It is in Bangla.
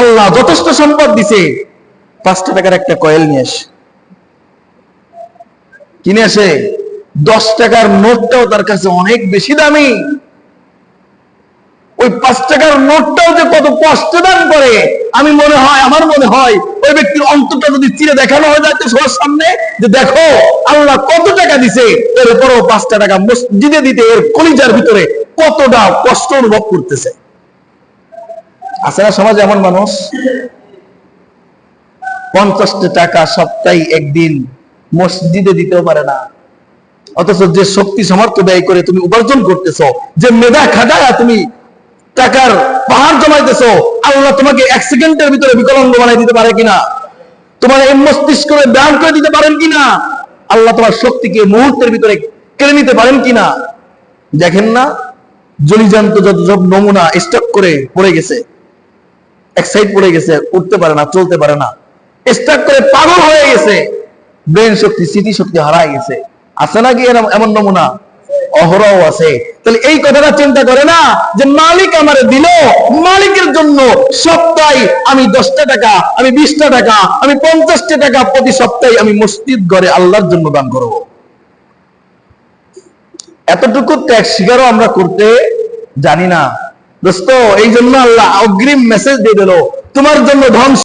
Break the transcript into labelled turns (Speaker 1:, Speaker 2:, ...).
Speaker 1: আল্লাহ যথেষ্ট সম্পদ দিছে। পাঁচটা টাকার একটা কয়েল নিয়ে আসে। কিনে আসে। দশ টাকার নোটটাও তার কাছে অনেক বেশি দামি। ওই পাঁচ টাকার নোটটাও যে কত কষ্ট দান করে, আমি মনে হয়, আমার মনে হয়, ওই ব্যক্তির অন্তরটা যদি চিরে দেখানো হয়ে যায় সবার সামনে, যে দেখো, আল্লাহ কত টাকা দিছে, এর উপরও পাঁচটা টাকা মসজিদে দিতে এর কলিজার ভিতরে কতটা কষ্ট অনুভব করতেছে। আছে না সমাজে এমন মানুষ, পঞ্চাশটা টাকা সপ্তাহে একদিন মসজিদে দিতেও পারে না। অথচ যে শক্তি সামর্থ্য ব্যয় করে তুমি উপার্জন করতেছ, যে মেধা খাটায়া তুমি টাকার পাহাড় জমাইতেছো, আল্লাহ তোমাকে এক সেকেন্ডের ভিতরে বিকলাঙ্গ বানাই দিতে পারে কিনা? তোমার এই মস্তিষ্ক ব্যায়াম করে দিতে পারেন কিনা? আল্লাহ তোমার শক্তিকে মুহূর্তের ভিতরে কেড়ে নিতে পারেন কিনা? দেখেন না জলিজান্ত যত সব নমুনা স্টক করে পড়ে গেছে। এক সাইড পড়ে গেছে, উঠতে পারে না, চলতে পারে না। স্টক করে পাগল হয়ে গেছে। ব্রেন শক্তি স্মৃতি শক্তি হারায় গেছে। আছে নাকি এমন নমুনা? আছে। তাহলে এই কথাটা চিন্তা করে না যে মালিক আমারে দিল। মালিকের জন্য সপ্তাহে আমি দশটা টাকা, আমি বিশটা টাকা, আমি পঞ্চাশটা টাকা প্রতি সপ্তাহে আমি মসজিদ ঘরে আল্লাহর জন্য দান করব। এতটুকু ত্যাগ স্বীকারও আমরা করতে জানি না। দোস্ত এই জন্য আল্লাহ অগ্রিম মেসেজ দিয়ে দিল। তোমার জন্য ধ্বংস